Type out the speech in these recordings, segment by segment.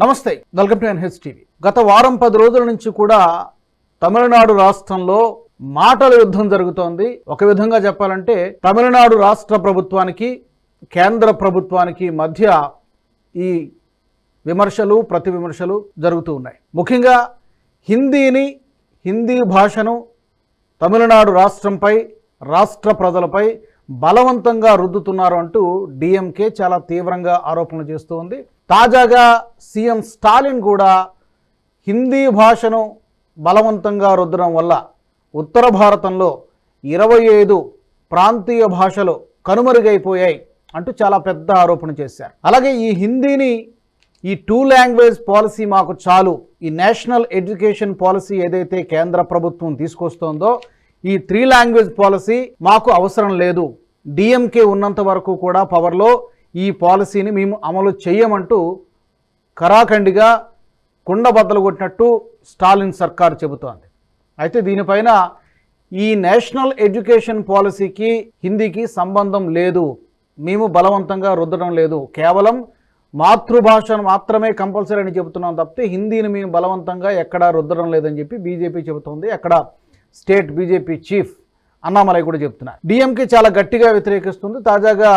నమస్తే welcome to NH TV. గత వారం పది రోజుల నుంచి కూడా తమిళనాడు రాష్ట్రంలో మాటల యుద్ధం జరుగుతోంది. ఒక విధంగా చెప్పాలంటే తమిళనాడు రాష్ట్ర ప్రభుత్వానికి కేంద్ర ప్రభుత్వానికి మధ్య ఈ విమర్శలు ప్రతి విమర్శలు జరుగుతూ ఉన్నాయి. ముఖ్యంగా హిందీని హిందీ భాషను తమిళనాడు రాష్ట్రంపై రాష్ట్ర ప్రజలపై బలవంతంగా రుద్దుతున్నారు అంటూ డిఎంకే చాలా తీవ్రంగా ఆరోపణలు చేస్తూ ఉంది. తాజాగా సీఎం స్టాలిన్ కూడా హిందీ భాషను బలవంతంగా రుద్దడం వల్ల ఉత్తర భారతంలో ఇరవై ఐదు ప్రాంతీయ భాషలు కనుమరుగైపోయాయి అంటూ చాలా పెద్ద ఆరోపణ చేశారు. అలాగే ఈ హిందీని ఈ టూ లాంగ్వేజ్ పాలసీ మాకు చాలు. ఈ నేషనల్ ఎడ్యుకేషన్ పాలసీ ఏదైతే కేంద్ర ప్రభుత్వం తీసుకొస్తోందో ఈ త్రీ లాంగ్వేజ్ పాలసీ మాకు అవసరం లేదు. డిఎంకే ఉన్నంత వరకు కూడా పవర్లో ఈ పాలసీని మేము అమలు చేయమంటూ కరాఖండిగా కుండబద్దలు కొట్టినట్టు స్టాలిన్ సర్కార్ చెబుతోంది. అయితే దీనిపైన ఈ నేషనల్ ఎడ్యుకేషన్ పాలసీకి హిందీకి సంబంధం లేదు. మేము బలవంతంగా రుద్దడం లేదు. కేవలం మాతృభాషను మాత్రమే కంపల్సరీ అని చెబుతున్నాం తప్పితే హిందీని మేము బలవంతంగా ఎక్కడా రుద్దడం లేదని చెప్పి బీజేపీ చెబుతోంది. అక్కడ స్టేట్ బీజేపీ చీఫ్ అన్నామలై కూడా చెప్తున్నారు డిఎంకే చాలా గట్టిగా వ్యతిరేకిస్తుంది. తాజాగా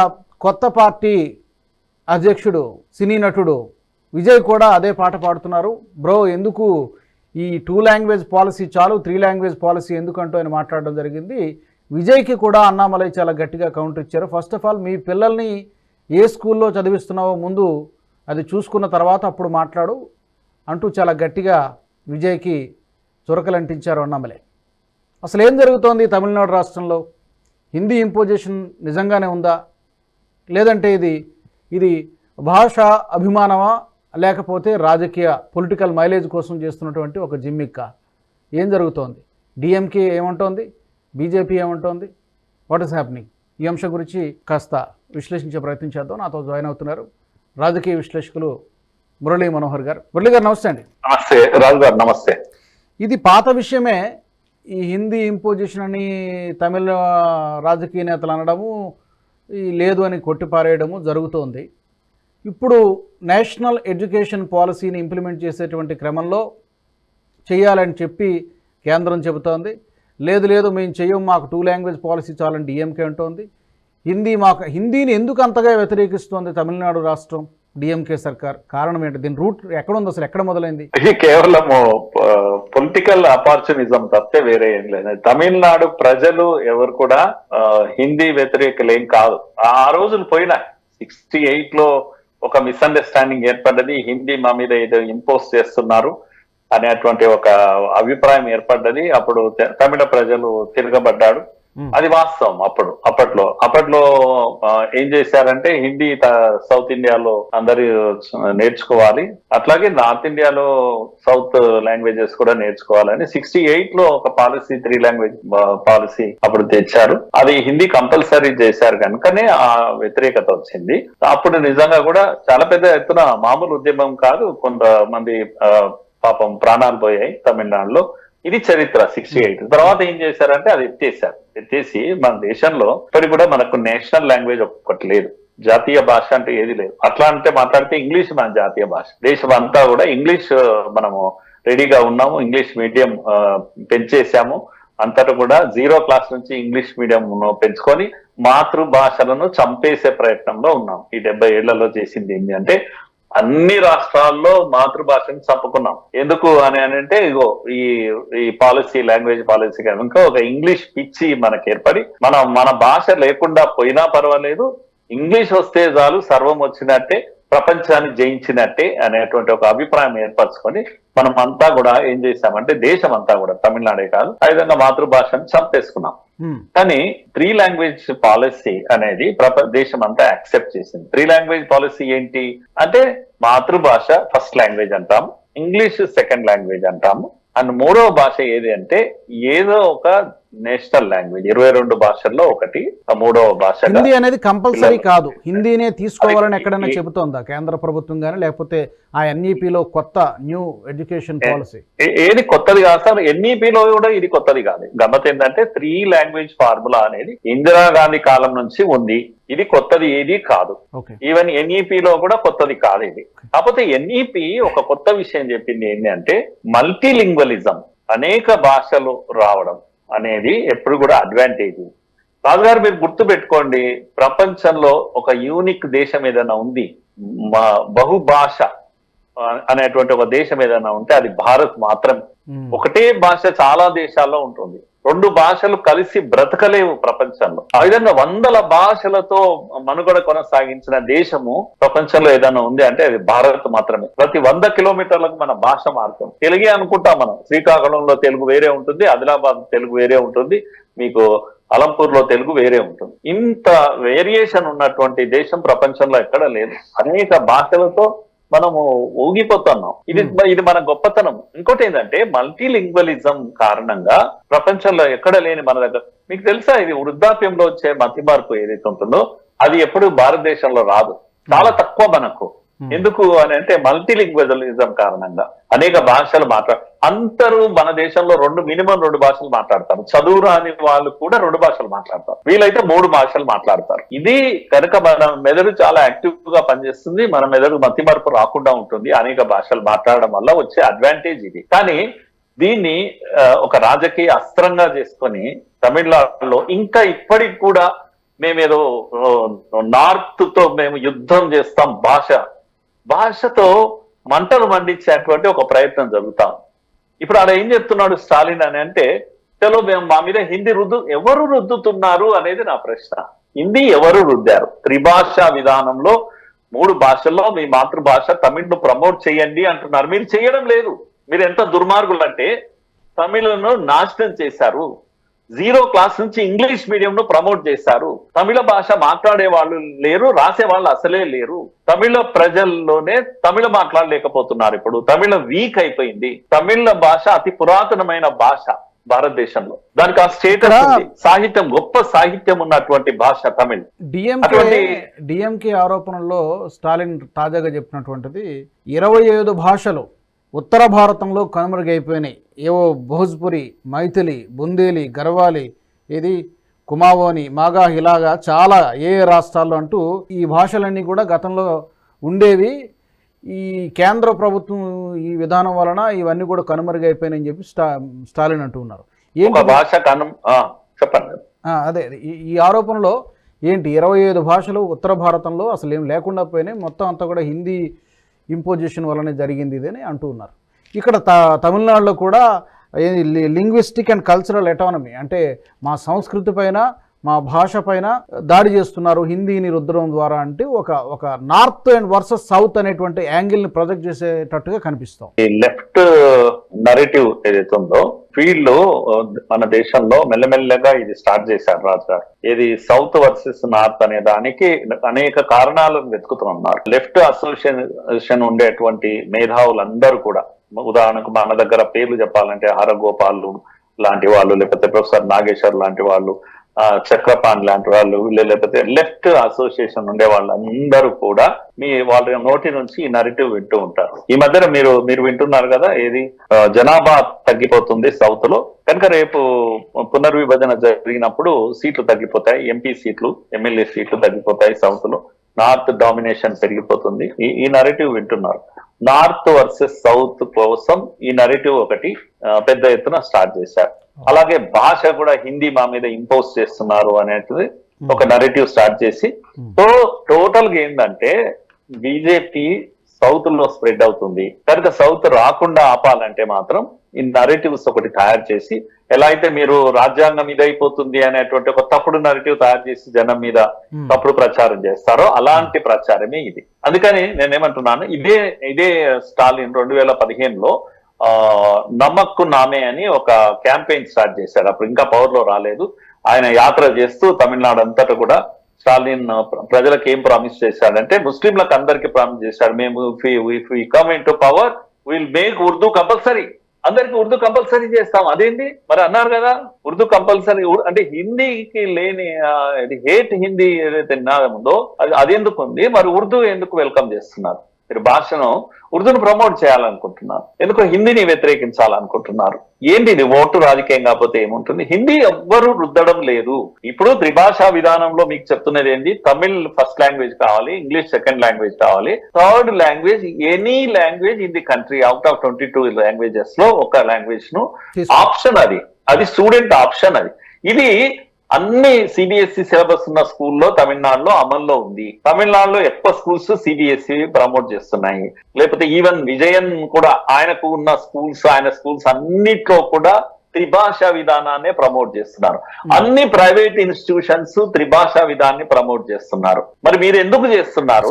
కొత్త పార్టీ అధ్యక్షుడు సినీ నటుడు విజయ్ కూడా అదే పాట పాడుతున్నారు. బ్రో ఎందుకు ఈ టూ లాంగ్వేజ్ పాలసీ చాలు త్రీ లాంగ్వేజ్ పాలసీ ఎందుకంటూ ఆయన మాట్లాడడం జరిగింది. విజయ్కి కూడా అన్నామలై చాలా గట్టిగా కౌంటర్ ఇచ్చారు. ఫస్ట్ ఆఫ్ ఆల్ మీ పిల్లల్ని ఏ స్కూల్లో చదివిస్తున్నావో ముందు అది చూసుకున్న తర్వాత అప్పుడు మాట్లాడు అంటూ చాలా గట్టిగా విజయ్కి చురకలంటించారు అన్నామలై. అసలు ఏం జరుగుతోంది తమిళనాడు రాష్ట్రంలో? హిందీ ఇంపోజిషన్ నిజంగానే ఉందా? లేదంటే ఇది ఇది భాష అభిమానమా లేకపోతే రాజకీయ పొలిటికల్ మైలేజ్ కోసం చేస్తున్నటువంటి ఒక జిమ్మిక్క ఏం జరుగుతోంది? డిఎంకే ఏమంటోంది? బీజేపీ ఏమంటోంది? వాట్ ఇస్ హ్యాపెనింగ్ ఈ అంశం గురించి కాస్త విశ్లేషించే ప్రయత్నం చేద్దాం. నాతో జాయిన్ అవుతున్నారు రాజకీయ విశ్లేషకులు మురళీ మనోహర్ గారు. మురళీ గారు నమస్తే అండి. నమస్తే. రాజు గారు నమస్తే. ఇది పాత విషయమే. ఈ హిందీ ఇంపోజిషన్ అని తమిళ రాజకీయ నేతలు అనడము లేదు అని కొట్టిపారేయడము జరుగుతోంది. ఇప్పుడు నేషనల్ ఎడ్యుకేషన్ పాలసీని ఇంప్లిమెంట్ చేసేటువంటి క్రమంలో చేయాలని చెప్పి కేంద్రం చెబుతోంది. లేదు లేదు మేము చెయ్యం మాకు టూ లాంగ్వేజ్ పాలసీ చాలని డిఎంకే అంటోంది. హిందీ మాకు హిందీని ఎందుకు అంతగా వ్యతిరేకిస్తోంది తమిళనాడు రాష్ట్రం? డిఎంకే సర్కార్. కారణం ఏంటి? దీని రూట్ ఎక్కడ ఉంది అసలు? ఎక్కడ మొదలైంది? ఇది కేవలం పొలిటికల్ అపార్చునిజం తప్పితే వేరే ఏం లేదు. తమిళనాడు ప్రజలు ఎవరు కూడా హిందీ వ్యతిరేకలేం కాదు. ఆ రోజులు పోయినా సిక్స్టీ ఎయిట్లో ఒక మిస్అండర్స్టాండింగ్ ఏర్పడ్డది. హిందీ మా మీద ఏదో ఇంపోజ్ చేస్తున్నారు అనేటువంటి ఒక అభిప్రాయం ఏర్పడ్డది. అప్పుడు తమిళ ప్రజలు తిరగబడ్డాడు Hmm. అది వాస్తవం అప్పుడు అప్పట్లో. అప్పట్లో ఏం చేశారంటే హిందీ సౌత్ ఇండియాలో అందరూ నేర్చుకోవాలి. అట్లాగే నార్త్ ఇండియాలో సౌత్ లాంగ్వేజెస్ కూడా నేర్చుకోవాలని సిక్స్టీ ఎయిట్లో ఒక పాలసీ త్రీ లాంగ్వేజ్ పాలసీ అప్పుడు తెచ్చారు. అది హిందీ కంపల్సరీ చేశారు కనుకనే ఆ వ్యతిరేకత వచ్చింది. అప్పుడు నిజంగా కూడా చాలా పెద్ద ఎత్తున మామూలు ఉద్యమం కాదు. కొంతమంది పాపం ప్రాణాలు పోయాయి తమిళనాడులో. ఇది చరిత్ర సిక్స్టీ ఎయిట్ తర్వాత ఏం చేశారంటే అది ఎత్తేసారు ఎత్తేసి మన దేశంలో ఇప్పటికి కూడా మనకు నేషనల్ లాంగ్వేజ్ ఒక్కటి లేదు. జాతీయ భాష అంటే ఏది లేదు. అట్లా అంటే మాట్లాడితే ఇంగ్లీష్ మన జాతీయ భాష. దేశం అంతా కూడా ఇంగ్లీష్ మనము రెడీగా ఉన్నాము. ఇంగ్లీష్ మీడియం పెంచేసాము అంతటా కూడా జీరో క్లాస్ నుంచి ఇంగ్లీష్ మీడియం పెంచుకొని మాతృభాషలను చంపేసే ప్రయత్నంలో ఉన్నాం. ఈ డెబ్బై ఏళ్ళలో చేసింది ఏంటి అంటే అన్ని రాష్ట్రాల్లో మాతృభాషను చంపుకున్నాం. ఎందుకు అని అని అంటే ఇగో ఈ ఈ పాలసీ లాంగ్వేజ్ పాలసీ కనుక ఒక ఇంగ్లీష్ పిచ్చి మనకి ఏర్పడి మనం మన భాష లేకుండా పోయినా పర్వాలేదు ఇంగ్లీష్ వస్తే చాలు సర్వం వచ్చినట్టే ప్రపంచాన్ని జయించినట్టే అనేటువంటి ఒక అభిప్రాయం ఏర్పరచుకొని మనం అంతా కూడా ఏం చేశామంటే దేశం అంతా కూడా తమిళనాడే కాదు ఆ విధంగా మాతృభాషను చంపేసుకున్నాం. Hmm. కానీ త్రీ లాంగ్వేజ్ పాలసీ అనేది ప్రప దేశం అంతా యాక్సెప్ట్ చేసింది. త్రీ లాంగ్వేజ్ పాలసీ ఏంటి? అంటే మాతృభాష ఫస్ట్ లాంగ్వేజ్ అంటాం ఇంగ్లీష్ సెకండ్ లాంగ్వేజ్ అంటాము. అండ్ మూడవ భాష ఏది అంటే ఏదో ఒక నేషనల్ లాంగ్వేజ్ ఇరవై రెండు భాషల్లో ఒకటి మూడవ భాషగా హిందీ అనేది కంపల్సరీ కాదు. హిందీనే తీసుకోవాలని ఎక్కడైనా చెబుతోందా? కేంద్ర ప్రభుత్వం కానీ లేకపోతే ఆ ఎన్ఈపిలో కొత్త న్యూ ఎడ్యుకేషన్ పాలసీ? ఏది కొత్తది కాదు సార్. ఎన్ఈపిలో కూడా ఇది కొత్తది కాదు. గమ్మత్ ఏంటంటే త్రీ లాంగ్వేజ్ ఫార్ములా అనేది ఇందిరాగాంధీ కాలం నుంచి ఉంది. ఇది కొత్తది ఏది కాదు. ఈవెన్ ఎన్ఈపి లో కూడా కొత్తది కాదు ఇది. కాకపోతే ఎన్ఈపి ఒక కొత్త విషయం చెప్పింది ఏంటి అంటే మల్టీలింగ్వలిజం అనేక భాషలు రావడం. అనేది ఎప్పుడు కూడా అడ్వాంటేజ్ రాజుగారు మీరు గుర్తు పెట్టుకోండి ప్రపంచంలో ఒక యూనిక్ దేశం ఏదైనా ఉంది మా బహుభాష అనేటువంటి ఒక దేశం ఏదైనా ఉంటే అది భారత్ మాత్రమే. మ్మ్. ఒకటే భాష చాలా దేశాల్లో ఉంటుంది. రెండు భాషలు కలిసి బ్రతకలేవు ప్రపంచంలో. ఆ విధంగా వందల భాషలతో మనుగడ కొనసాగించిన దేశము ప్రపంచంలో ఏదైనా ఉంది అంటే అది భారత్ మాత్రమే. ప్రతి వంద కిలోమీటర్లకు మన భాష మారుతుంది తెలుగే అనుకుంటాం మనం. శ్రీకాకుళంలో తెలుగు వేరే ఉంటుంది ఆదిలాబాద్ తెలుగు వేరే ఉంటుంది మీకు అలంపూర్లో తెలుగు వేరే ఉంటుంది. ఇంత వేరియేషన్ ఉన్నటువంటి దేశం ప్రపంచంలో ఎక్కడ లేదు. అనేక భాషలతో మనము ఊగిపోతున్నాం. ఇది ఇది మన గొప్పతనం. ఇంకోటి ఏంటంటే మల్టీలింగ్వలిజం కారణంగా ప్రపంచంలో ఎక్కడ లేని మన దగ్గర మీకు తెలుసా ఇది వృద్ధాప్యంలో వచ్చే మతి మార్పు ఏదైతే ఉంటుందో అది ఎప్పుడు భారతదేశంలో రాదు. చాలా తక్కువ మనకు. మ్మ్. ఎందుకు అని అంటే మల్టీలింగ్వలిజం కారణంగా అనేక భాషలు మాట్లాడ అందరూ మన దేశంలో రెండు మినిమం రెండు భాషలు మాట్లాడతారు. చదువు రాని వాళ్ళు కూడా రెండు భాషలు మాట్లాడతారు. వీలైతే మూడు భాషలు మాట్లాడతారు. ఇది కనుక మన మెదడు చాలా యాక్టివ్గా పనిచేస్తుంది. మన మెదడు మతి రాకుండా ఉంటుంది. అనేక భాషలు మాట్లాడడం వల్ల వచ్చే అడ్వాంటేజ్ ఇది. కానీ దీన్ని ఒక రాజకీయ అస్త్రంగా చేసుకొని తమిళనాడులో ఇంకా ఇప్పటికి కూడా మేమేదో నార్త్తో మేము యుద్ధం చేస్తాం భాష. భాషతో మంటలు మండించేటువంటి ఒక ప్రయత్నం జరుగుతాం ఇప్పుడు ఆడ ఏం చెప్తున్నాడు స్టాలిన్ అని అంటే చలో మేము మా మీద హిందీ రుద్దు ఎవరు రుద్దుతున్నారు అనేది నా ప్రశ్న. హిందీ ఎవరు రుద్దారు? త్రిభాషా విధానంలో మూడు భాషల్లో మీ మాతృభాష తమిళ్ను ప్రమోట్ చేయండి అంటున్నారు. మీరు చేయడం లేదు. మీరు ఎంత దుర్మార్గులు అంటే తమిళను నాశనం చేశారు. జీరో క్లాస్ నుంచి ఇంగ్లీష్ మీడియం ను ప్రమోట్ చేశారు. తమిళ భాష మాట్లాడే వాళ్ళు లేరు రాసే వాళ్ళు అసలే లేరు. తమిళ ప్రజల్లోనే తమిళ మాట్లాడలేకపోతున్నారు ఇప్పుడు. తమిళ వీక్ అయిపోయింది. తమిళ భాష అతి పురాతనమైన భాష భారతదేశంలో. దానికి ఆ స్టేటస్ సాహిత్యం గొప్ప సాహిత్యం ఉన్నటువంటి భాష తమిళ్. డిఎంకే డిఎంకే ఆరోపణల్లో స్టాలిన్ తాజాగా చెప్పినటువంటిది ఇరవై ఐదు భాషలు ఉత్తర భారతంలో కనుమరుగైపోయినాయి. ఏవో భోజ్పురి మైథిలి బుందేలి గర్వాలి ఇది కుమావోని మాగా ఇలాగా చాలా ఏ ఏ రాష్ట్రాల్లో అంటూ ఈ భాషలన్నీ కూడా గతంలో ఉండేవి. ఈ కేంద్ర ప్రభుత్వం ఈ విధానం వలన ఇవన్నీ కూడా కనుమరుగైపోయినాయని చెప్పి స్టా స్టాలిన్ అంటూ ఉన్నారు. ఏంటి భాష కను చెప్పండి. అదే ఈ- ఈ ఆరోపణలో ఏంటి ఇరవై ఐదు భాషలు ఉత్తర భారతంలో అసలు ఏం లేకుండా పోయినాయి. మొత్తం అంతా కూడా హిందీ ఇంపోజిషన్ వల్లనే జరిగింది ఇది అని అంటూ ఉన్నారు. ఇక్కడ త తమిళనాడులో కూడా లింగ్విస్టిక్ అండ్ కల్చరల్ ఎటానమీ అంటే మా సంస్కృతి పైన మా భాష పైన దాడి చేస్తున్నారు హిందీని రుద్దడం ద్వారా అంటే ఒక ఒక నార్త్ అండ్ వర్సెస్ సౌత్ అనేటువంటి యాంగిల్ని ప్రొజెక్ట్ చేసేటట్టుగా కనిపిస్తాం. ఈ లెఫ్ట్ నరేటివ్ ఏదైతే ఉందో ఫీల్డ్లో మన దేశంలో మెల్లమెల్లగా ఇది స్టార్ట్ చేశారు రాజు. గారు ఇది సౌత్ వర్సెస్ నార్త్ అనే దానికి అనేక కారణాలను వెతుకుతున్నారు లెఫ్ట్ అసోసియేషన్ ఉండేటువంటి మేధావులందరూ కూడా ఉదాహరణకు మన దగ్గర పేర్లు చెప్పాలంటే హరగోపాలు లాంటి వాళ్ళు లేకపోతే ప్రొఫెసర్ నాగేశ్వర్ లాంటి వాళ్ళు చక్రపాన్ లాంటి వాళ్ళు లేకపోతే లెఫ్ట్ అసోసియేషన్ ఉండే వాళ్ళందరూ కూడా మీ వాళ్ళ నోటి నుంచి ఈ నరేటివ్ వింటూ ఉంటారు. ఈ మధ్యన మీరు మీరు వింటున్నారు కదా ఏది? జనాభా తగ్గిపోతుంది సౌత్లో. కనుక రేపు పునర్విభజన జరిగినప్పుడు సీట్లు తగ్గిపోతాయి ఎంపీ సీట్లు ఎమ్మెల్యే సీట్లు తగ్గిపోతాయి సౌత్లో. నార్త్ డామినేషన్ పెరిగిపోతుంది. ఈ నరేటివ్ వింటున్నారు. నార్త్ వర్సెస్ సౌత్ కోసం ఈ నరేటివ్ ఒకటి పెద్ద ఎత్తున స్టార్ట్ చేశారు. అలాగే భాష కూడా హిందీ మా మీద ఇంపోజ్ చేస్తున్నారు అనేది ఒక నరేటివ్ స్టార్ట్ చేసి సో టోటల్గా ఏంటంటే బీజేపీ సౌత్లో స్ప్రెడ్ అవుతుంది. కనుక సౌత్ రాకుండా ఆపాలంటే మాత్రం ఈ నరేటివ్స్ ఒకటి తయారు చేసి ఎలా అయితే మీరు రాజ్యాంగం ఇదైపోతుంది అనేటువంటి ఒక తప్పుడు నరేటివ్ తయారు చేసి జనం మీద. తప్పుడు ప్రచారం చేస్తారో అలాంటి ప్రచారమే ఇది. అందుకని నేనేమంటున్నాను ఇదే ఇదే స్టాలిన్ రెండు వేల పదిహేనులో నమ్మక్కు నామే అని ఒక క్యాంపెయిన్ స్టార్ట్ చేశారు. అప్పుడు ఇంకా పవర్లో రాలేదు. ఆయన యాత్ర చేస్తూ తమిళనాడు అంతటా కూడా స్టాలిన్ ప్రజలకు ఏం ప్రామిస్ చేశాడంటే ముస్లింలకు అందరికి ప్రామిస్ చేశాడు. మేము if come in to power will make Urdu compulsory అందరికి ఉర్దూ కంపల్సరీ చేస్తాం. అదేంటి? మరి అన్నారు కదా ఉర్దూ కంపల్సరీ అంటే హిందీకి లేని హేట్ హిందీ ఏదైతే నినాదం ఉందో అది అది ఎందుకు ఉంది? మరి ఉర్దూ ఎందుకు వెల్కమ్ చేస్తున్నారు? మీరు భాషను ఉర్దూను ప్రమోట్ చేయాలనుకుంటున్నారు. ఎందుకు హిందీని వ్యతిరేకించాలనుకుంటున్నారు. ఏంటి ఇది? ఓటు రాజకీయం కాకపోతే ఏముంటుంది? హిందీ ఎవ్వరూ రుద్దడం లేదు. ఇప్పుడు త్రిభాషా విధానంలో మీకు చెప్తున్నది ఏంటి తమిళ్ ఫస్ట్ లాంగ్వేజ్ కావాలి ఇంగ్లీష్ సెకండ్ లాంగ్వేజ్ కావాలి. Third language any language in the country out of twenty two లాంగ్వేజెస్లో ఒక లాంగ్వేజ్ను ఆప్షన్ అది. అది స్టూడెంట్ ఆప్షన్ అది. ఇది అన్ని సిబిఎస్ఈ సిలబస్ ఉన్న స్కూల్లో తమిళనాడులో అమల్లో ఉంది. తమిళనాడులో ఎక్కువ స్కూల్స్ సిబిఎస్ఈ ప్రమోట్ చేస్తున్నాయి. లేకపోతే ఈవెన్ విజయన్ కూడా ఆయనకు ఉన్న స్కూల్స్ ఆయన స్కూల్స్ అన్నిట్లో కూడా త్రిభాషా విధానాన్ని ప్రమోట్ చేస్తున్నారు. అన్ని ప్రైవేట్ ఇన్స్టిట్యూషన్స్ త్రిభాషా విధాన్ని ప్రమోట్ చేస్తున్నారు. మరి మీరు ఎందుకు చేస్తున్నారు?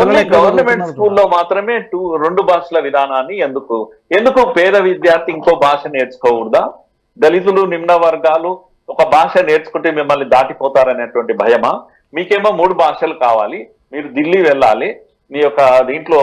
ఓన్లీ గవర్నమెంట్ స్కూల్లో మాత్రమే టూ రెండు భాషల విధానాన్ని ఎందుకు? ఎందుకు పేద విద్యార్థి ఇంకో భాష నేర్చుకోకూడదా? దళితులు నిమ్న వర్గాలు ఒక భాష నేర్చుకుంటే మిమ్మల్ని దాటిపోతారనేటువంటి భయమా? మీకేమో మూడు భాషలు కావాలి. మీరు ఢిల్లీ వెళ్ళాలి. మీ యొక్క దీంట్లో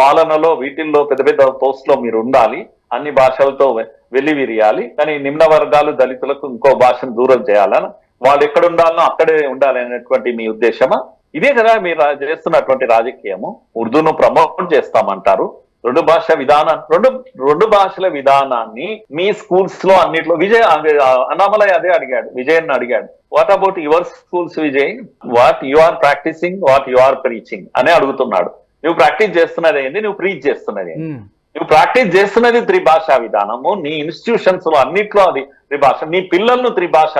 పాలనలో వీటిల్లో పెద్ద పెద్ద పోస్ట్లో మీరు ఉండాలి. అన్ని భాషలతో వెలివిరియాలి. వెళ్ళి విరియాలి కానీ నిమ్న వర్గాలు దళితులకు ఇంకో భాషను దూరం చేయాలని. వాళ్ళు ఎక్కడ ఉండాలనో అక్కడే ఉండాలి అనేటువంటి మీ ఉద్దేశమా? ఇదే కదా మీరు చేస్తున్నటువంటి రాజకీయము. ఉర్దూను ప్రమోట్ చేస్తామంటారు. రెండు భాష విధానం రెండు రెండు భాషల విధానాన్ని మీ స్కూల్స్లో అన్నిట్లో విజయ్ అన్నామలై అదే అడిగాడు విజయ్ అడిగాడు. What about your schools Vijay? What you are practising what you are preaching అనే అడుగుతున్నాడు. నువ్వు ప్రాక్టీస్ చేస్తున్నది ఏంది? నువ్వు ప్రీచ్ చేస్తున్నది ఉమ్. నువ్వు ప్రాక్టీస్ చేస్తున్నది త్రిభాషా విధానము నీ ఇన్స్టిట్యూషన్స్లో అన్నిట్లో అది త్రిభాష నీ పిల్లలను త్రిభాష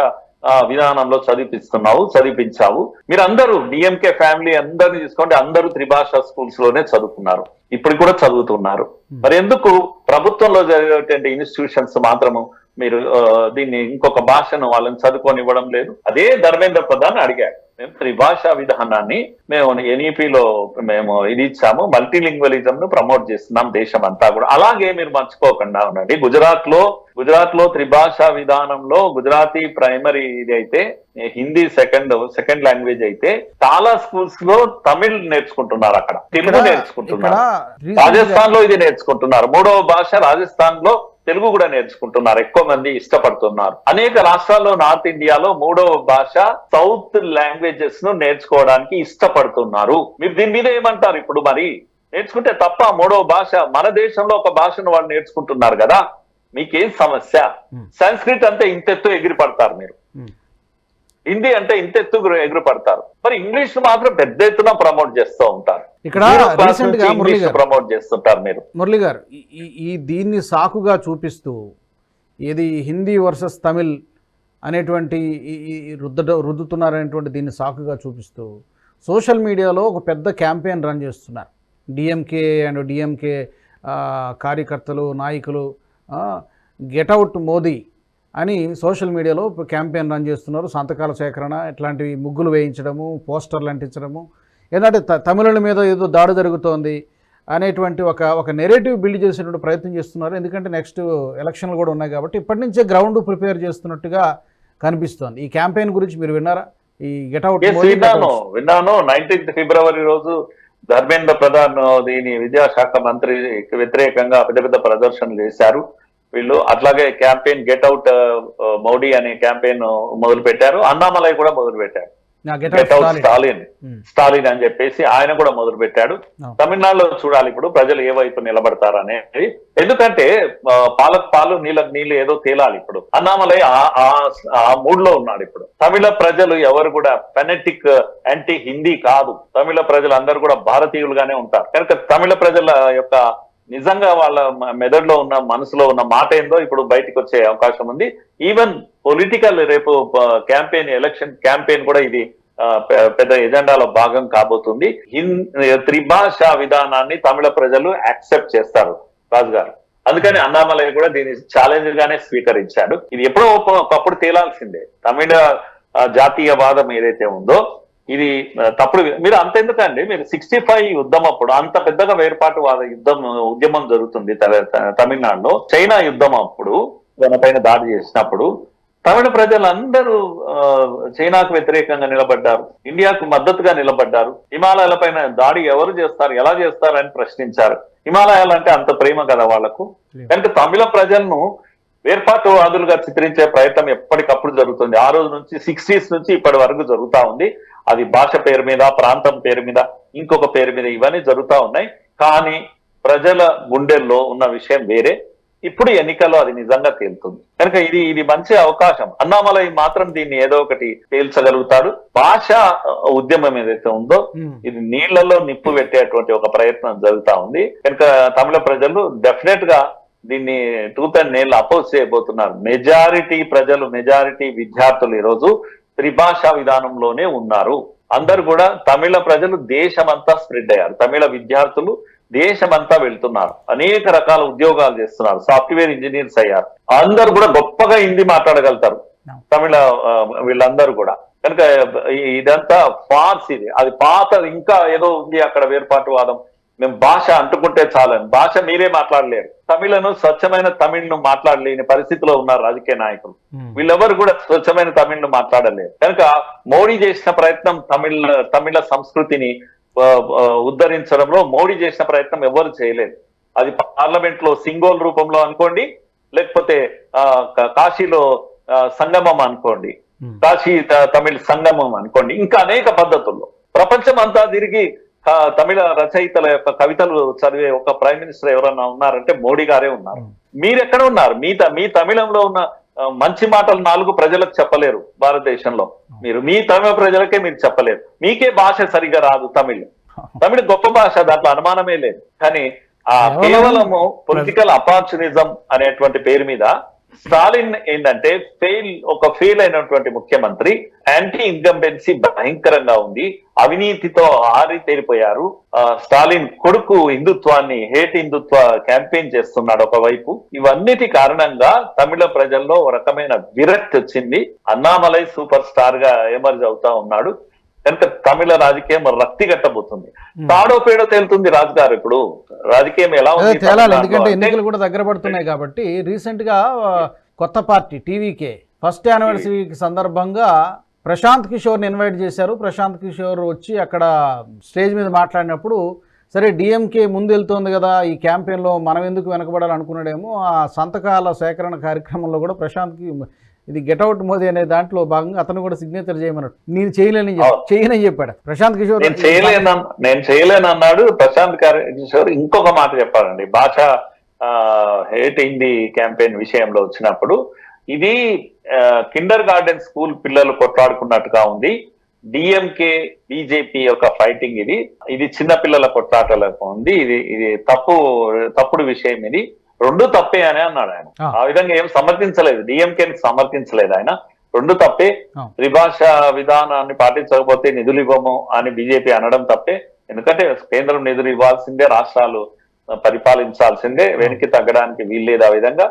విధానంలో చదివిపిస్తున్నావు చదివించావు మీరు అందరూ డిఎంకే ఫ్యామిలీ అందరిని తీసుకోండి అందరూ త్రిభాష స్కూల్స్లోనే చదువుకున్నారు. ఇప్పుడు కూడా చదువుతున్నారు. మరి ఎందుకు? ప్రభుత్వంలో జరిగేటువంటి ఇన్స్టిట్యూషన్స్ మాత్రము మీరు దీన్ని ఇంకొక భాషను వాళ్ళని చదువుకొనివ్వడం లేదు. అదే ధర్మేంద్ర ప్రధాన్ అడిగాడు. మేము త్రిభాషా విధానాన్ని మేము ఎన్ఈపిలో మేము ఇది ఇచ్చాము మల్టీలింగ్వలిజం ను ప్రమోట్ చేస్తున్నాం దేశం అంతా కూడా. అలాగే మీరు మర్చిపోకుండా ఉండండి. గుజరాత్లో గుజరాత్లో త్రిభాషా విధానంలో గుజరాతీ ప్రైమరీ ఇది అయితే హిందీ సెకండ్ సెకండ్ లాంగ్వేజ్ అయితే చాలా స్కూల్స్లో తమిళ్ నేర్చుకుంటున్నారు అక్కడ. తెలుగు నేర్చుకుంటున్నారు. రాజస్థాన్లో ఇది నేర్చుకుంటున్నారు. మూడవ భాష రాజస్థాన్లో తెలుగు కూడా నేర్చుకుంటున్నారు ఎక్కువ మంది ఇష్టపడుతున్నారు. అనేక రాష్ట్రాల్లో నార్త్ ఇండియాలో మూడవ భాష సౌత్ లాంగ్వేజెస్ను నేర్చుకోవడానికి ఇష్టపడుతున్నారు. మీరు దీని మీద ఏమంటారు ఇప్పుడు మరి? నేర్చుకుంటే తప్ప మూడవ భాష మన దేశంలో ఒక భాషను వాళ్ళు నేర్చుకుంటున్నారు కదా మీకేం సమస్య. సంస్కృత్ అంటే ఇంతెత్తు ఎగిరి పడతారు మీరు. హిందీ అంటే ఇంతెత్తు ఎగిరి పడతారు మరి ఇంగ్లీష్ మాత్రం పెద్ద ఎత్తున ప్రమోట్ చేస్తూ ఉంటారు. ఇక్కడ రీసెంట్గా మురళి గారు ప్రమోట్ చేస్తుంటారు మీరు. మురళి గారు ఈ- దీన్ని సాకుగా చూపిస్తూ ఏది హిందీ వర్సెస్ తమిళ్ అనేటువంటి రుద్దట రుద్దుతున్నారనేటువంటి దీన్ని సాకుగా చూపిస్తూ సోషల్ మీడియాలో ఒక పెద్ద క్యాంపెయిన్ రన్ చేస్తున్నారు. డిఎంకే అండ్ డిఎంకే కార్యకర్తలు నాయకులు గెట్అవుట్ మోదీ అని సోషల్ మీడియాలో క్యాంపెయిన్ రన్ చేస్తున్నారు. సంతకాల సేకరణ ఇట్లాంటివి ముగ్గులు వేయించడము పోస్టర్లు అంటించడము. ఏంటంటే తమిళుల మీద ఏదో దాడి జరుగుతోంది అనేటువంటి ఒక ఒక నెరేటివ్ బిల్డ్ చేసేటువంటి ప్రయత్నం చేస్తున్నారు. ఎందుకంటే నెక్స్ట్ ఎలక్షన్లు కూడా ఉన్నాయి కాబట్టి ఇప్పటి నుంచే గ్రౌండ్ ప్రిపేర్ చేస్తున్నట్టుగా కనిపిస్తోంది. ఈ క్యాంపెయిన్ గురించి మీరు విన్నారా? ఈ గెట్అవుట్ విన్నాను విన్నాను. నైన్టీన్త్ ఫిబ్రవరి రోజు ధర్మేంద్ర ప్రధాన్ దీని విద్యాశాఖ మంత్రికి వ్యతిరేకంగా పెద్ద పెద్ద ప్రదర్శనలు చేశారు. వీళ్ళు అట్లాగే క్యాంపెయిన్ గెట్ అవుట్ మోడీ అనే క్యాంపెయిన్ మొదలు పెట్టారు అన్నామలై కూడా మొదలు పెట్టారు గెట్ అవుట్ స్టాలిన్. స్టాలిన్. అని చెప్పేసి ఆయన కూడా మొదలు పెట్టాడు. తమిళనాడులో చూడాలి ఇప్పుడు ప్రజలు ఏ వైపు నిలబడతారు అనేది. ఎందుకంటే పాలకు పాలు నీళ్ళకు నీళ్ళు ఏదో తేలాలి ఇప్పుడు. అన్నామలై ఆ- మూడ్లో ఉన్నాడు ఇప్పుడు. తమిళ ప్రజలు ఎవరు కూడా ఫెనెటిక్ యాంటీ హిందీ కాదు. తమిళ ప్రజలు అందరూ కూడా భారతీయులుగానే ఉంటారు. కనుక తమిళ ప్రజల యొక్క నిజంగా వాళ్ళ మ- మెదడులో ఉన్న మనసులో ఉన్న మాట ఏందో ఇప్పుడు బయటకు వచ్చే అవకాశం ఉంది. ఈవెన్ పొలిటికల్ రేపు క్యాంపెయిన్ ఎలక్షన్ క్యాంపెయిన్ కూడా ఇది పెద్ద ఎజెండాలో భాగం కాబోతుంది. హిన్ త్రిభాషా విధానాన్ని తమిళ ప్రజలు యాక్సెప్ట్ చేస్తారు రాజు గారు అందుకని అన్నామలై కూడా దీన్ని ఛాలెంజ్ గానే స్వీకరించాడు. ఇది ఎప్పుడో ఒకప్పుడు తేలాల్సిందే. తమిళ జాతీయవాదం ఏదైతే ఉందో ఇది తప్పుడు మీరు అంతెందుకండి. మీరు సిక్స్టీ ఫైవ్ యుద్ధం అప్పుడు అంత పెద్దగా వేర్పాటువాద యుద్ధం ఉద్యమం జరుగుతుంది తమిళనాడులో. చైనా యుద్ధం అప్పుడు దానిపైన దాడి చేసినప్పుడు తమిళ ప్రజలందరూ చైనాకు వ్యతిరేకంగా నిలబడ్డారు. ఇండియాకు మద్దతుగా నిలబడ్డారు. హిమాలయాల పైన దాడి ఎవరు చేస్తారు ఎలా చేస్తారు అని ప్రశ్నించారు. హిమాలయాలు అంటే అంత ప్రేమ కదా వాళ్ళకు కనుక తమిళ ప్రజలను వేర్పాటువాదులుగా చిత్రించే ప్రయత్నం ఎప్పటికప్పుడు జరుగుతుంది. ఆ రోజు నుంచి సిక్స్టీస్ నుంచి ఇప్పటి వరకు జరుగుతా ఉంది. అది భాష పేరు మీద ప్రాంతం పేరు మీద ఇంకొక పేరు మీద ఇవన్నీ జరుగుతా ఉన్నాయి. కానీ ప్రజల గుండెల్లో ఉన్న విషయం వేరే. ఇప్పుడు ఎన్నికల్లో అది నిజంగా తేలుతుంది. కనుక ఇది ఇది మంచి అవకాశం. అన్నామలై మాత్రం దీన్ని ఏదో ఒకటి తేల్చగలుగుతాడు. భాష ఉద్యమం ఏదైతే ఉందో. ఇది నీళ్ళలో నిప్పు పెట్టేటువంటి ఒక ప్రయత్నం జరుగుతా ఉంది. కనుక తమిళ ప్రజలు డెఫినెట్గా దీన్ని టూత్ అండ్ నేల్ అపోజ్ చేయబోతున్నారు. మెజారిటీ ప్రజలు మెజారిటీ విద్యార్థులు ఈరోజు త్రిభాషా విధానంలోనే ఉన్నారు. అందరు కూడా తమిళ ప్రజలు దేశమంతా స్ప్రెడ్ అయ్యారు. తమిళ విద్యార్థులు దేశమంతా వెళ్తున్నారు. అనేక రకాల ఉద్యోగాలు చేస్తున్నారు. సాఫ్ట్వేర్ ఇంజనీర్స్ అయ్యారు. అందరు కూడా గొప్పగా హిందీ మాట్లాడగలుగుతారు. తమిళ వీళ్ళందరూ కూడా. కనుక ఇదంతా ఫార్స్ ఇది. అది పాత ఇంకా ఏదో ఉంది అక్కడ వేర్పాటువాదం మేము భాష అంటుకుంటే చాలని. భాష మీరే మాట్లాడలేరు. తమిళను స్వచ్ఛమైన తమిళ్ను మాట్లాడలేని పరిస్థితిలో ఉన్నారు రాజకీయ నాయకులు. ఉమ్. వీళ్ళెవరు కూడా స్వచ్ఛమైన తమిళ్ను మాట్లాడలేరు. కనుక మోడీ చేసిన ప్రయత్నం తమిళ తమిళ సంస్కృతిని ఉద్ధరించడంలో మోడీ చేసిన ప్రయత్నం ఎవరు చేయలేదు. అది పార్లమెంట్లో సింగోల్ రూపంలో అనుకోండి లేకపోతే కాశీలో సంగమం అనుకోండి ఉమ్. కాశీ తమిళ సంగమం అనుకోండి ఇంకా అనేక పద్ధతుల్లో. ప్రపంచం అంతా తిరిగి తమిళ రచయితల యొక్క కవితలు చదివే ఒక ప్రైమ్ మినిస్టర్ ఎవరన్నా ఉన్నారంటే మోడీ గారే ఉన్నారు. ఉమ్. మీరు ఎక్కడ ఉన్నారు? మీ మీ తమిళంలో ఉన్న మంచి మాటలు నాలుగు ప్రజలకు చెప్పలేరు భారతదేశంలో. మీరు మీ తమిళ ప్రజలకే మీరు చెప్పలేరు. మీకే భాష సరిగా రాదు తమిళ్. తమిళ గొప్ప భాష దాంట్లో అనుమానమే లేదు. కానీ ఆ కేవలం కేవలము పొలిటికల్ అపార్చునిజం అనేటువంటి పేరు మీద స్టాలిన్ ఏంటంటే ఫెయిల్ ఒక ఫెయిల్ అయినటువంటి ముఖ్యమంత్రి యాంటీ ఇన్కంబెన్సీ భయంకరంగా ఉంది. అవినీతితో ఆరి తేలిపోయారు స్టాలిన్ కొడుకు హిందుత్వాన్ని హేట్ హిందుత్వ క్యాంపెయిన్ చేస్తున్నాడు ఒకవైపు. ఇవన్నిటి కారణంగా తమిళ ప్రజల్లో ఒక రకమైన విరక్తి వచ్చింది. అన్నామలై సూపర్ స్టార్గా ఎమర్జ్ అవుతా ఉన్నాడు. కనుక తమిళ రాజకీయం రక్తి కట్టబోతుంది తాడో పేడో తేలుతుంది రాజు గారు ఇప్పుడు. రాజకీయం ఎలా ఉంది తేలాలి ఎందుకంటే ఎన్నికలు కూడా దగ్గర పడుతున్నాయి కాబట్టి రీసెంట్గా కొత్త పార్టీ టీవీకే ఫస్ట్ యానివర్సరీ సందర్భంగా ప్రశాంత్ కిషోర్ని ఇన్వైట్ చేశారు. ప్రశాంత్ కిషోర్ వచ్చి అక్కడ స్టేజ్ మీద మాట్లాడినప్పుడు సరే డిఎంకే ముందు వెళ్తోంది కదా ఈ క్యాంపెయిన్లో మనం ఎందుకు వెనకబడాలి అనుకున్నాడేమో ఆ సంతకాల సేకరణ కార్యక్రమంలో కూడా ప్రశాంత్కి ఇది గెట్అవుట్ మోదీ అనే దాంట్లో భాగంగా అతను కూడా సిగ్నేచర్ చేయమన్నాడు. నేను చేయలేని చేయనని చెప్పాడు. ప్రశాంత్ కిషోర్ నేను చేయలేను నేను చేయలేను అన్నాడు ప్రశాంత్ కిషోర్. ఇంకొక మాట చెప్పాలండి. భాష హేట్ హిందీ క్యాంపెయిన్ విషయంలో వచ్చినప్పుడు ఇది కిండర్ గార్డెన్ స్కూల్ పిల్లలు కొట్లాడుకున్నట్టుగా ఉంది. డిఎంకే బీజేపీ యొక్క ఫైటింగ్ ఇది. ఇది చిన్న పిల్లల కొట్లాటలకు ఉంది. ఇది ఇది తప్పు తప్పుడు విషయం ఇది. రెండు తప్పే అని అన్నాడు ఆయన. ఆ. విధంగా ఏం సమర్థించలేదు. డిఎంకే సమర్థించలేదు ఆయన. రెండు తప్పే. త్రిభాష విధానాన్ని పాటించకపోతే నిధులు ఇవ్వము అని బీజేపీ అనడం తప్పే. ఎందుకంటే కేంద్రం నిధులు ఇవ్వాల్సిందే రాష్ట్రాలు పరిపాలించాల్సిందే వెనక్కి తగ్గడానికి వీల్లేదు ఆ విధంగా.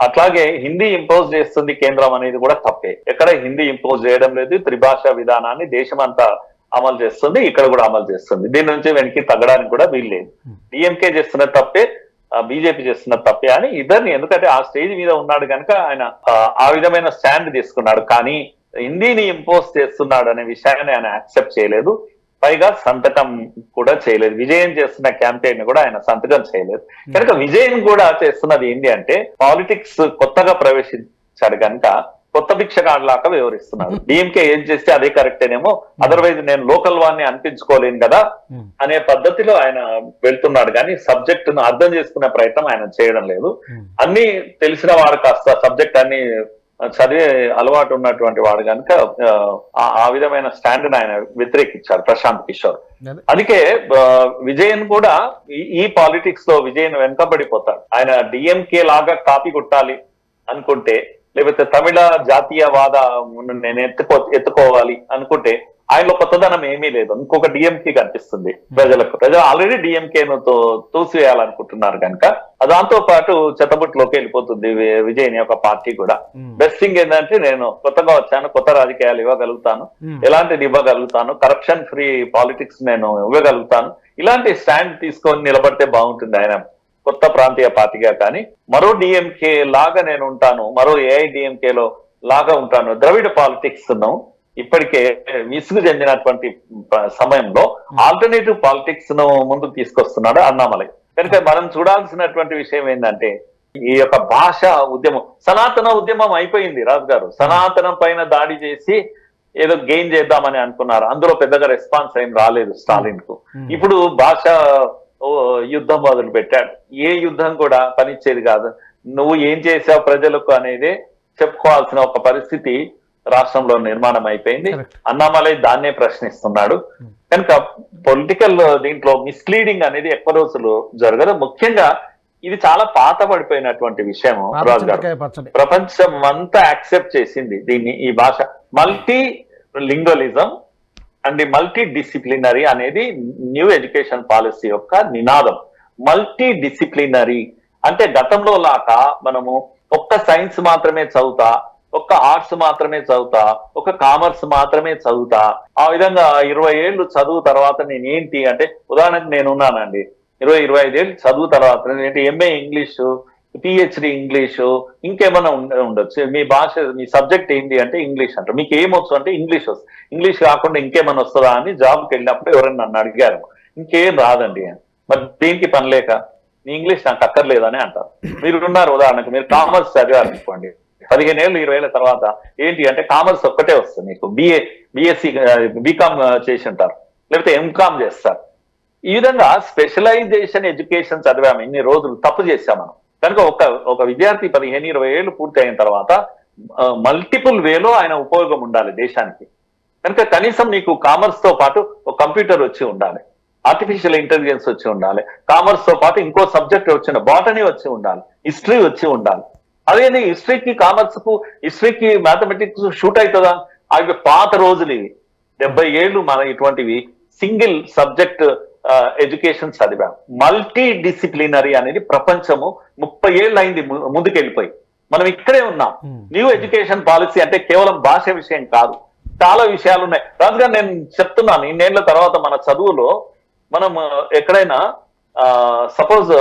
అట్లాగే హిందీ ఇంపోజ్ చేస్తుంది కేంద్రం అనేది కూడా తప్పే. ఎక్కడ హిందీ ఇంపోజ్ చేయడం లేదు త్రిభాష విధానాన్ని దేశమంతా అమలు చేస్తుంది ఇక్కడ కూడా అమలు చేస్తుంది. దీని నుంచి వెనక్కి తగ్గడానికి కూడా వీల్లేదు. డిఎంకే చేస్తున్న తప్పే. బీజేపీ చేస్తున్న తప్పే అని ఇద్దరిని ఎందుకంటే ఆ స్టేజ్ మీద ఉన్నాడు కనుక ఆయన ఆ, విధమైన స్టాండ్ తీసుకున్నాడు. కానీ హిందీని ఇంపోజ్ చేస్తున్నాడు అనే విషయాన్ని ఆయన యాక్సెప్ట్ చేయలేదు. పైగా సంతకం కూడా చేయలేదు. విజయం చేస్తున్న క్యాంపెయిన్ కూడా ఆయన సంతకం చేయలేదు. కనుక విజయం కూడా చేస్తున్నది ఏంటి అంటే పాలిటిక్స్ కొత్తగా ప్రవేశించాడు కనుక కొత్త భిక్షగాడిలాగా వివరిస్తున్నాడు డిఎంకే ఏం చేస్తే అదే కరెక్టేనేమో అదర్వైజ్ నేను లోకల్ వాడిని అనిపించుకోలేను కదా ఉమ్. అనే పద్ధతిలో ఆయన వెళ్తున్నాడు కానీ సబ్జెక్ట్ను అర్థం చేసుకునే ప్రయత్నం ఆయన చేయడం లేదు ఉమ్. అన్ని తెలిసిన వాడు కాస్త సబ్జెక్ట్ అన్ని చదివే అలవాటు ఉన్నటువంటి వాడు కనుక ఆ, విధమైన స్టాండ్ ఆయన వ్యతిరేకించారు ప్రశాంత్ కిషోర్ అదే. అందుకే విజయన్ కూడా ఈ- ఈ పాలిటిక్స్లో విజయన్ వెనకబడిపోతాడు ఆయన డిఎంకే లాగా కాపీ కొట్టాలి అనుకుంటే లేకపోతే తమిళ జాతీయవాద నేను ఎత్తుకో ఎత్తుకోవాలి అనుకుంటే ఆయనలో కొత్తదనం ఏమీ లేదు. ఇంకొక డిఎంకే కనిపిస్తుంది. ప్రజలకు. ప్రజలు ఆల్రెడీ డిఎంకే ను తో- తోసివేయాలనుకుంటున్నారు కనుక దాంతో పాటు చెత్తబుట్లోకి వెళ్ళిపోతుంది వి- విజయన్ యొక్క పార్టీ కూడా. బెస్ట్ థింగ్ ఏంటంటే నేను కొత్తగా వచ్చాను కొత్త రాజకీయాలు ఇవ్వగలుగుతాను. ఎలాంటిది ఇవ్వగలుగుతాను? కరప్షన్ ఫ్రీ పాలిటిక్స్ నేను ఇవ్వగలుగుతాను. ఇలాంటి స్టాండ్ తీసుకొని నిలబడితే బాగుంటుంది ఆయన. కొత్త ప్రాంతీయ పార్టీగా కానీ మరో డిఎంకే లాగా నేను ఉంటాను మరో ఏఐడిఎంకే లో లాగా ఉంటాను ద్రవిడ పాలిటిక్స్ను ఇప్పటికే విసుగు చెందినటువంటి సమయంలో ఆల్టర్నేటివ్ పాలిటిక్స్ను ముందుకు తీసుకొస్తున్నాడు అన్నామలై. కనుక మనం చూడాల్సినటువంటి విషయం ఏంటంటే ఈ యొక్క భాష ఉద్యమం సనాతన ఉద్యమం అయిపోయింది రాజు గారు సనాతనం పైన దాడి చేసి ఏదో గెయిన్ చేద్దామని అనుకున్నారు. అందులో పెద్దగా రెస్పాన్స్ ఏం రాలేదు స్టాలిన్కు ఇప్పుడు భాష యుద్ధం మొదలు పెట్టాడు. ఏ యుద్ధం కూడా పనిచ్చేది కాదు. నువ్వు ఏం చేసావు ప్రజలకు అనేది చెప్పుకోవాల్సిన ఒక పరిస్థితి రాష్ట్రంలో నిర్మాణం అయిపోయింది. అన్నామలై దాన్నే ప్రశ్నిస్తున్నాడు. కనుక పొలిటికల్ దీంట్లో మిస్లీడింగ్ అనేది ఎక్కువ రోజులు జరగదు. ముఖ్యంగా ఇది చాలా పాత పడిపోయినటువంటి విషయం రాజు గారు. ప్రపంచం అంతా యాక్సెప్ట్ చేసింది దీన్ని ఈ భాష. Multilingualism and multidisciplinary అనేది న్యూ ఎడ్యుకేషన్ పాలసీ యొక్క నినాదం. మల్టీ డిసిప్లినరీ అంటే గతంలో లాగా మనము ఒక్క సైన్స్ మాత్రమే చదువుతా ఒక్క ఆర్ట్స్ మాత్రమే చదువుతా ఒక కామర్స్ మాత్రమే చదువుతా. ఆ విధంగా ఇరవై ఏళ్ళు చదువు తర్వాత నేను ఏంటి అంటే ఉదాహరణకు నేను ఉన్నానండి ఇరవై ఇరవై ఐదేళ్ళు చదువు తర్వాత ఏంటి ఎంఏ ఇంగ్లీషు పిహెచ్డి ఇంగ్లీషు ఇంకేమైనా ఉండొచ్చు. మీ భాష మీ సబ్జెక్ట్ ఏంటి అంటే ఇంగ్లీష్ అంటారు. మీకు ఏమొచ్చు అంటే ఇంగ్లీష్ వస్తుంది ఇంగ్లీష్ కాకుండా ఇంకేమైనా వస్తుందా అని జాబ్కి వెళ్ళినప్పుడు ఎవరైనా నన్ను అడిగారు. ఇంకేం రాదండి. అని. మరి దీనికి పని లేక ఇంగ్లీష్ నాకు అక్కర్లేదని అంటారు. మీరు ఉన్నారు ఉదాహరణకు మీరు కామర్స్ చదివారు అనుకోండి. పదిహేను ఏళ్ళు ఇరవై ఏళ్ళ తర్వాత ఏంటి అంటే కామర్స్ ఒక్కటే వస్తుంది మీకు. బిఏ బిఎస్సి బీకామ్ చేసి ఉంటారు. లేకపోతే ఎంకామ్ చేస్తారు. ఈ విధంగా స్పెషలైజేషన్ ఎడ్యుకేషన్ చదివాము. ఇన్ని రోజులు తప్పు చేశాం మనం. కనుక ఒక ఒక విద్యార్థి పదిహేను ఇరవై ఏళ్ళు పూర్తి అయిన తర్వాత మల్టిపుల్ వేలో ఆయన ఉపయోగం ఉండాలి దేశానికి. కనుక కనీసం నీకు కామర్స్తో పాటు ఒక కంప్యూటర్ వచ్చి ఉండాలి. ఆర్టిఫిషియల్ ఇంటెలిజెన్స్ వచ్చి ఉండాలి. కామర్స్తో పాటు ఇంకో సబ్జెక్ట్ వచ్చిన బాటనీ వచ్చి ఉండాలి. హిస్టరీ వచ్చి ఉండాలి. అదేంటి హిస్టరీకి కామర్స్కు హిస్టరీకి మ్యాథమెటిక్స్ షూట్ అవుతుందా అవి పాత రోజులు ఇవి. డెబ్బై ఏళ్ళు మన ఇటువంటివి సింగిల్ సబ్జెక్ట్ ఎడ్యుకేషన్ చదివాం. మల్టీ డిసిప్లినరీ అనేది ప్రపంచము ముప్పై ఏళ్ళు అయింది ముందుకెళ్ళిపోయి. మనం ఇక్కడే ఉన్నాం. న్యూ ఎడ్యుకేషన్ పాలసీ అంటే కేవలం భాష విషయం కాదు. చాలా విషయాలు ఉన్నాయి రాజుగారు నేను చెప్తున్నాను. ఇన్నేళ్ళ తర్వాత మన చదువులో మనం ఎక్కడైనా సపోజ్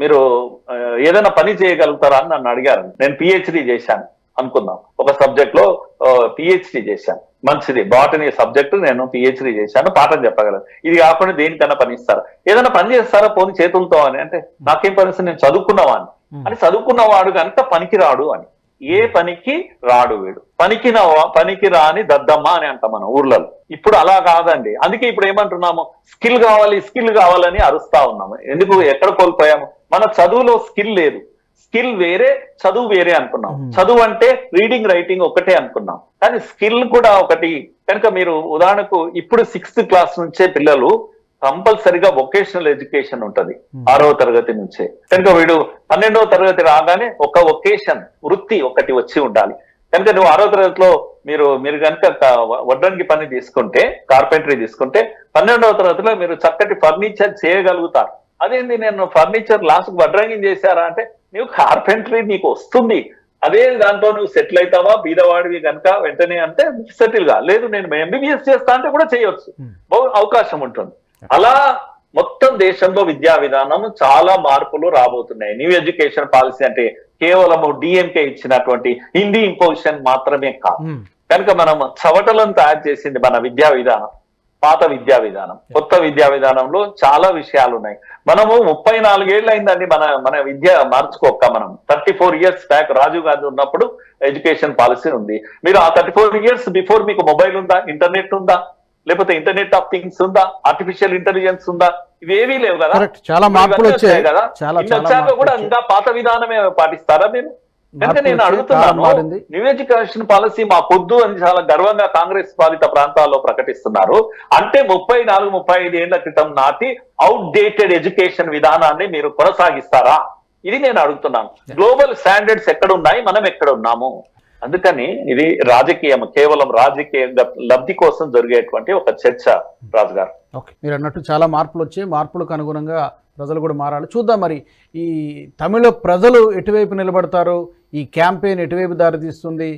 మీరు ఏదైనా పని చేయగలుగుతారా అని నన్ను అడిగారు. నేను పిహెచ్డి చేశాను అనుకుందాం. ఒక సబ్జెక్ట్లో పిహెచ్డి చేశాను. మంచిది. బాటనీ సబ్జెక్ట్ నేను పిహెచ్డి చేశాను పాఠం చెప్పగలను. ఇది కాకుండా దేనికన్నా పని ఇస్తారా? ఏదైనా పని చేస్తారా పోని చేతులతో అని? అంటే నాకేం పని ఇస్తుంది? నేను చదువుకున్నవాడిని. అని చదువుకున్నవాడు కనుక పనికి రాడు అని. ఏ పనికి రాడు వీడు. పనికి పనికి రాని దద్దమ్మ అని అంటాం మనం ఊర్లలో. ఇప్పుడు అలా కాదండి. అందుకే ఇప్పుడు ఏమంటున్నాము? స్కిల్ కావాలి స్కిల్ కావాలని అరుస్తా ఉన్నాము. ఎందుకు? ఎక్కడ కోల్పోయాము? మన చదువులో స్కిల్ లేదు. స్కిల్ వేరే చదువు వేరే అనుకున్నాం. చదువు అంటే రీడింగ్ రైటింగ్ ఒకటే అనుకున్నాం. కానీ స్కిల్ కూడా ఒకటి. కనుక మీరు ఉదాహరణకు ఇప్పుడు సిక్స్త్ క్లాస్ నుంచే పిల్లలు కంపల్సరిగా వొకేషనల్ ఎడ్యుకేషన్ ఉంటది. ఆరవ తరగతి నుంచే. కనుక వీడు పన్నెండవ తరగతి రాగానే ఒక ఒకేషన్ వృత్తి ఒకటి వచ్చి ఉండాలి. కనుక నువ్వు ఆరో తరగతిలో మీరు మీరు కనుక వడ్రంగి పని తీసుకుంటే కార్పెంటరీ తీసుకుంటే పన్నెండవ తరగతిలో మీరు చక్కటి ఫర్నిచర్ చేయగలుగుతారు. అదేంది నేను ఫర్నిచర్ లాస్ట్ వడ్రంగి చేశారా అంటే నువ్వు కార్పెంటరీ నీకు వస్తుంది. అదే దాంట్లో నువ్వు సెటిల్ అవుతావా? బీదవాడివి కనుక వెంటనే అంటే సెటిల్గా. లేదు నేను ఎంబీబీఎస్ చేస్తా అంటే కూడా చేయొచ్చు. Hmm. అవకాశం ఉంటుంది. అలా మొత్తం దేశంలో విద్యా విధానం చాలా మార్పులు రాబోతున్నాయి. న్యూ ఎడ్యుకేషన్ పాలసీ అంటే కేవలం డిఎంకే ఇచ్చినటువంటి హిందీ ఇంపోజిషన్ మాత్రమే కాదు. ఉమ్. కనుక మనం చవటలను తయారు చేసింది మన విద్యా విధానం. పాత విద్యా విధానం. కొత్త విద్యా విధానంలో చాలా విషయాలు ఉన్నాయి మనము ముప్పై నాలుగేళ్ళు అయిందండి మన మన విద్య మార్చుకోక మనం. Thirty four years back Rajiv Gandhi ఉన్నప్పుడు ఎడ్యుకేషన్ పాలసీ ఉంది. మీరు ఆ థర్టీ ఫోర్ ఇయర్స్ బిఫోర్ మీకు మొబైల్ ఉందా ఇంటర్నెట్ ఉందా లేకపోతే ఇంటర్నెట్ ఆఫ్ థింగ్స్ ఉందా ఆర్టిఫిషియల్ ఇంటెలిజెన్స్ ఉందా ఇవేవీ లేవు కదా. చాలా మార్పులు వచ్చాయి. కదా. వచ్చాక కూడా. ఇంకా పాత విధానమే పాటిస్తారా మీరు? కనుక నేను అడుగుతున్నాను మారింది. న్యూ ఎడ్యుకేషన్ పాలసీ మా పొద్దు అని చాలా గర్వంగా కాంగ్రెస్ పాలిత ప్రాంతాల్లో ప్రకటిస్తున్నారు. అంటే ముప్పై నాలుగు ముప్పై ఐదు ఏళ్ళ క్రితం నాటి అవుట్ డేటెడ్ ఎడ్యుకేషన్ విధానాన్ని మీరు కొనసాగిస్తారా? ఇది నేను అడుగుతున్నాను. గ్లోబల్ స్టాండర్డ్స్ ఎక్కడ ఉన్నాయి మనం ఎక్కడ ఉన్నాము అందుకని ఇది రాజకీయం కేవలం రాజకీయ లబ్ధి కోసం జరిగేటువంటి ఒక చర్చ రాజు గారు ఓకే. మీరు అన్నట్టు చాలా మార్పులు వచ్చాయి. మార్పులకు అనుగుణంగా ప్రజలు కూడా మారాలి. చూద్దాం మరి ఈ తమిళ ప్రజలు ఎటువైపు నిలబడతారు? ఈ క్యాంపెయిన్ ఎటువైపు దారితీస్తుంది?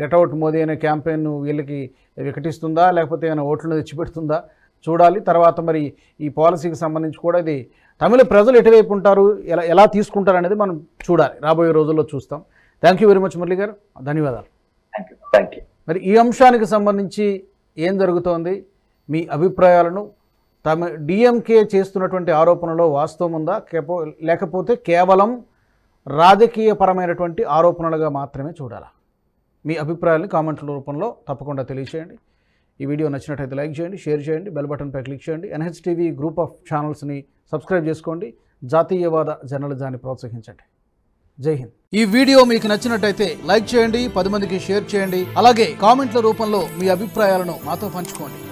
గెటౌట్ మోదీ అనే క్యాంపెయిన్ వీళ్ళకి వికటిస్తుందా? లేకపోతే ఏమైనా ఓట్లను తెచ్చిపెడుతుందా? చూడాలి. తర్వాత మరి ఈ పాలసీకి సంబంధించి కూడా ఇది తమిళ ప్రజలు ఎటువైపు ఉంటారు? ఎలా ఎలా తీసుకుంటారు అనేది మనం చూడాలి. రాబోయే రోజుల్లో చూస్తాం. Thank you very much Murali గారు. ధన్యవాదాలు. థ్యాంక్ యూ థ్యాంక్ యూ మరి ఈ అంశానికి సంబంధించి ఏం జరుగుతోంది? మీ అభిప్రాయాలను తమ డిఎంకే చేస్తున్నటువంటి ఆరోపణలో వాస్తవం ఉందా? కేపో లేకపోతే కేవలం రాజకీయపరమైనటువంటి ఆరోపణలుగా మాత్రమే చూడాలా? మీ అభిప్రాయాలను కామెంట్ల రూపంలో తప్పకుండా తెలియచేయండి. ఈ వీడియో నచ్చినట్టయితే లైక్ చేయండి షేర్ చేయండి బెల్ బటన్పై క్లిక్ చేయండి. ఎన్హెచ్టీవీ గ్రూప్ ఆఫ్ ఛానల్స్ని సబ్స్క్రైబ్ చేసుకోండి. జాతీయవాద జర్నలిజాన్ని ప్రోత్సహించండి. జై హింద్. ఈ వీడియో మీకు నచ్చినట్టయితే లైక్ చేయండి పది మందికి షేర్ చేయండి. అలాగే కామెంట్ల రూపంలో మీ అభిప్రాయాలను మాతో పంచుకోండి.